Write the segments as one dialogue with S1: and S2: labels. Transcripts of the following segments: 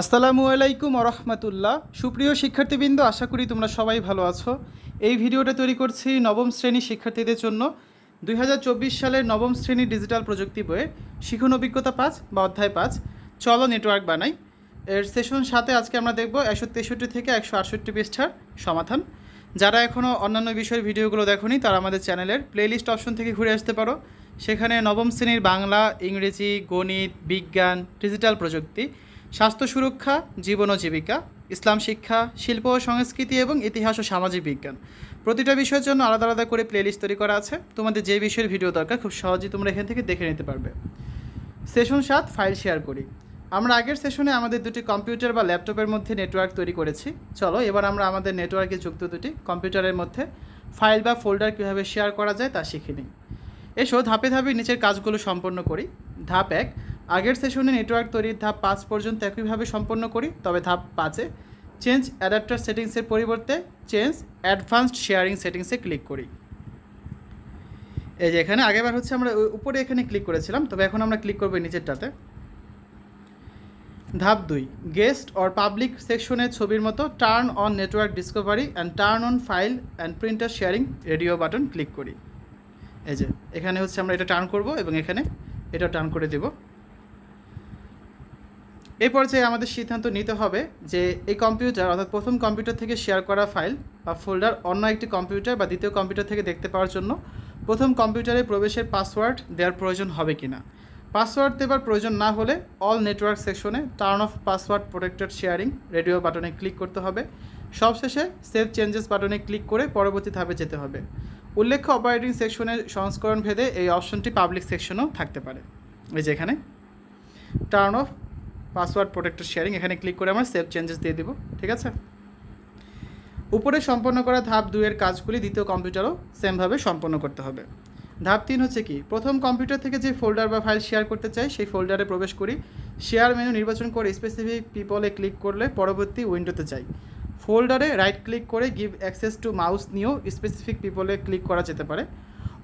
S1: আসসালামু আলাইকুম রহমতুল্লাহ সুপ্রিয় শিক্ষার্থীবৃন্দ, আশা করি তোমরা সবাই ভালো আছো। এই ভিডিওটা তৈরি করছি নবম শ্রেণির শিক্ষার্থীদের জন্য। দুই হাজার চব্বিশ সালের নবম শ্রেণির ডিজিটাল প্রযুক্তি বইয়ের শিখন অভিজ্ঞতা পাঁচ বা অধ্যায় পাঁচ। চলো নেটওয়ার্ক বানাই। এর সেশন সাথে আজকে আমরা দেখব একশো তেষট্টি থেকে একশো আটষট্টি পৃষ্ঠার সমাধান। যারা এখনও অন্যান্য বিষয়ের ভিডিওগুলো দেখোনি, তারা আমাদের চ্যানেলের প্লেলিস্ট অপশন থেকে ঘুরে আসতে পারো। সেখানে নবম শ্রেণির বাংলা, ইংরেজি, গণিত, বিজ্ঞান ডিজিটাল প্রযুক্তি স্বাস্থ্য সুরক্ষা, জীবন ও জীবিকা, ইসলাম শিক্ষা, শিল্প ও সংস্কৃতি এবং ইতিহাস ও সামাজিক বিজ্ঞান। প্রতিটা বিষয়ের জন্য আলাদা আলাদা করে প্লেলিস্ট তৈরি করা আছে। তোমাদের যে বিষয়ের ভিডিও দরকার, খুব সহজেই তোমরা এখান থেকে দেখে নিতে পারবে। সেশন সাত ফাইল শেয়ার করি। আমরা আগের সেশনে আমাদের দুটি কম্পিউটার বা ল্যাপটপের মধ্যে নেটওয়ার্ক তৈরি করেছি। চলো, এবার আমরা আমাদের নেটওয়ার্কে যুক্ত দুটি কম্পিউটারের মধ্যে ফাইল বা ফোল্ডার কীভাবে শেয়ার করা যায় তা শিখে নিই। এসো, ধাপে ধাপে নিচের কাজগুলো সম্পন্ন করি। ধাপ এক আগের সেশনে নেটওয়ার্ক তৈরির ধাপ পাঁচ পর্যন্ত একইভাবে সম্পন্ন করি, তবে ধাপ পাঁচে চেঞ্জ অ্যাডাপ্টার সেটিংসের পরিবর্তে চেঞ্জ অ্যাডভান্সড শেয়ারিং সেটিংসে ক্লিক করি। এই যে এখানে আগেবার হচ্ছে আমরা উপরে এখানে ক্লিক করেছিলাম, তবে এখন আমরা ক্লিক করব নিচেরটাতে। ধাপ দুই, গেস্ট অর পাবলিক সেকশনের ছবির মতো turn on network discovery and turn on file and printer sharing radio button click করি। এই যে এখানে হচ্ছে আমরা এটা টার্ন করব এবং এখানে এটা টার্ন করে দেব। এই পর্যায়ে আমাদের সিদ্ধান্ত নিতে হবে যে এই কম্পিউটার, অর্থাৎ প্রথম কম্পিউটার থেকে শেয়ার করা ফাইল বা ফোল্ডার অন্য একটি কম্পিউটার বা দ্বিতীয় কম্পিউটার থেকে দেখতে পাওয়ার জন্য প্রথম কম্পিউটারে প্রবেশের পাসওয়ার্ড দেওয়ার প্রয়োজন হবে কি না পাসওয়ার্ড দেওয়ার প্রয়োজন না হলে অল নেটওয়ার্ক সেকশনে turn off password protected sharing radio বাটনে ক্লিক করতে হবে। সবশেষে সেভ চেঞ্জেস বাটনে ক্লিক করে পরবর্তী ধাপে যেতে হবে। উল্লেখ্য অপারেটিং সেকশনের সংস্করণ ভেদে এই অপশনটি পাবলিক সেকশনেও থাকতে পারে। এই যেখানে turn off password protected sharing, এখানে ক্লিক করে আমরা সেভ চেঞ্জেস দিয়ে দিব, ঠিক আছে? উপরে সম্পন্ন করা ধাপ দুইয়ের কাজগুলি দ্বিতীয় কম্পিউটারও সেমভাবে সম্পন্ন করতে হবে। ধাপ তিন হচ্ছে কি? প্রথম কম্পিউটার থেকে যে ফোল্ডার বা ফাইল শেয়ার করতে চাই, সেই ফোল্ডারে প্রবেশ করি। শেয়ার মেনু নির্বাচন করে স্পেসিফিক পিপলে ক্লিক করলে পরবর্তী উইন্ডোতে যাই। ফোল্ডারে রাইট ক্লিক করে গিভ অ্যাক্সেস টু মাউস নিয়েও স্পেসিফিক পিপলে ক্লিক করা যেতে পারে।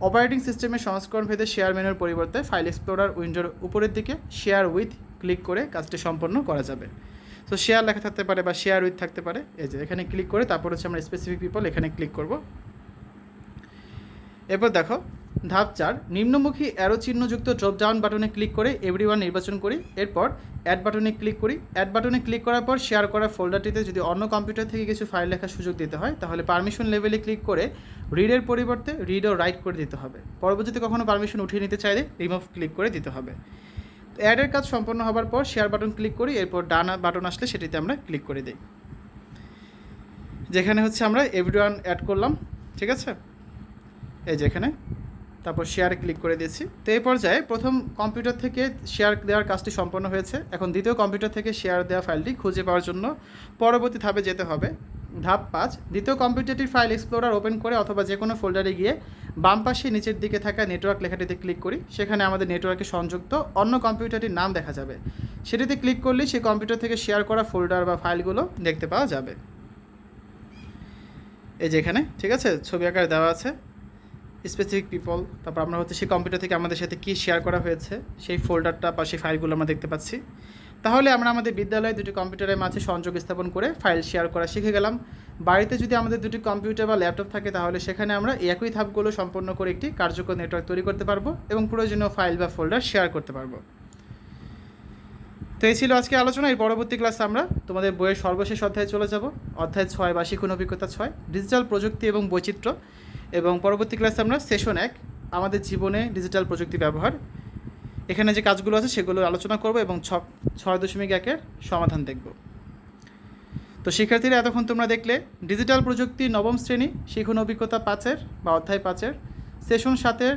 S1: অপারেটিং সিস্টেমের সংস্করণ ভেদে শেয়ার মেনুর পরিবর্তে ফাইল এক্সপ্লোরার উইন্ডোর উপরের দিকে শেয়ার উইথ ক্লিক করে কাজটি সম্পন্ন করা যাবে। তো শেয়ার লেখা থাকতে পারে বা শেয়ার উইথ থাকতে পারে। এই যে, এখানে ক্লিক করে তারপর হচ্ছে আমরা স্পেসিফিক পিপল এখানে ক্লিক করব। এরপর দেখো, ধাপ চার, নিম্নমুখী অ্যারো চিহ্নযুক্ত ড্রপ ডাউন বাটনে ক্লিক করে এভরিওয়ান নির্বাচন করি। এরপর অ্যাড বাটনে ক্লিক করি। অ্যাড বাটনে ক্লিক করার পর শেয়ার করা ফোল্ডারটিতে যদি অন্য কম্পিউটার থেকে কিছু ফাইল লেখার সুযোগ দিতে হয়, তাহলে পারমিশন লেভেলে ক্লিক করে রিডের পরিবর্তে রিড ও রাইট করে দিতে হবে। পরবর্তীতে কখনো পারমিশন উঠিয়ে নিতে চাইলে রিমুভ ক্লিক করে দিতে হবে। অ্যাডের কাজ সম্পন্ন হবার পর শেয়ার বাটন ক্লিক করি, এরপর ডান বাটন আসলে সেটিতে আমরা ক্লিক করে দিই। যেখানে হচ্ছে আমরা এভরিওয়ান অ্যাড করলাম, ঠিক আছে? এই যেখানে তারপর শেয়ারে ক্লিক করে দিয়েছি। তো এই পর্যায়ে প্রথম কম্পিউটার থেকে শেয়ার দেওয়ার কাজটি সম্পন্ন হয়েছে। এখন দ্বিতীয় কম্পিউটার থেকে শেয়ার দেওয়া ফাইলটি খুঁজে পাওয়ার জন্য পরবর্তী ধাপে যেতে হবে। ধাপ পাঁচ, দ্বিতীয় কম্পিউটারটির ফাইল এক্সপ্লোরার ওপেন করে অথবা যে কোনো ফোল্ডারে গিয়ে বাম পাশে নিচের দিকে থাকা নেটওয়ার্ক লেখাটিতে ক্লিক করি। সেখানে আমাদের নেটওয়ার্কে সংযুক্ত অন্য কম্পিউটারটির নাম দেখা যাবে। সেটিতে ক্লিক করলেই সেই কম্পিউটার থেকে শেয়ার করা ফোল্ডার বা ফাইলগুলো দেখতে পাওয়া যাবে। এই যে এখানে, ঠিক আছে? ছবি আকারে দেওয়া আছে। স্পেসিফিক পিপল তারপর আমরা হচ্ছে সেই কম্পিউটার থেকে আমাদের সাথে কী শেয়ার করা হয়েছে, সেই ফোল্ডারটা বা সেই ফাইলগুলো আমরা দেখতে পাচ্ছি। তাহলে আমরা আমাদের বিদ্যালয়ে দুটি কম্পিউটারের মাঝে সংযোগ স্থাপন করে ফাইল শেয়ার করা শিখে গেলাম। বাড়িতে যদি আমাদের দুটি কম্পিউটার বা ল্যাপটপ থাকে, তাহলে সেখানে আমরা একই ধাপগুলো সম্পন্ন করে একটি কার্যকর নেটওয়ার্ক তৈরি করতে পারব এবং প্রয়োজনীয় ফাইল বা ফোল্ডার শেয়ার করতে পারব। তো এই ছিল আজকে আলোচনা। এর পরবর্তী ক্লাসে আমরা তোমাদের বইয়ের সর্বশেষ অধ্যায়ে চলে যাব। অধ্যায় ছয় বা শিক্ষণ অভিজ্ঞতা ছয় ডিজিটাল প্রযুক্তি এবং বৈচিত্র্য। এবং পরবর্তী ক্লাসে আমরা সেশন এক, আমাদের জীবনে ডিজিটাল প্রযুক্তি ব্যবহার। এখানে যে কাজগুলো আছে সেগুলো আলোচনা করব এবং ছ, ছয় দশমিক একের সমাধান দেখব। তো শিক্ষার্থীরা, এতক্ষণ তোমরা দেখলে ডিজিটাল প্রযুক্তি নবম শ্রেণি শিখন অভিজ্ঞতা পাঁচের বা অধ্যায় পাঁচের সেশন সাতের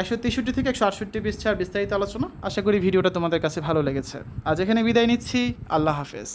S1: একশো তেষট্টি থেকে একশো আটষট্টি পৃষ্ঠার বিস্তারিত আলোচনা। আশা করি ভিডিওটা তোমাদের কাছে ভালো লেগেছে। আজ এখানে বিদায় নিচ্ছি। আল্লাহ হাফেজ।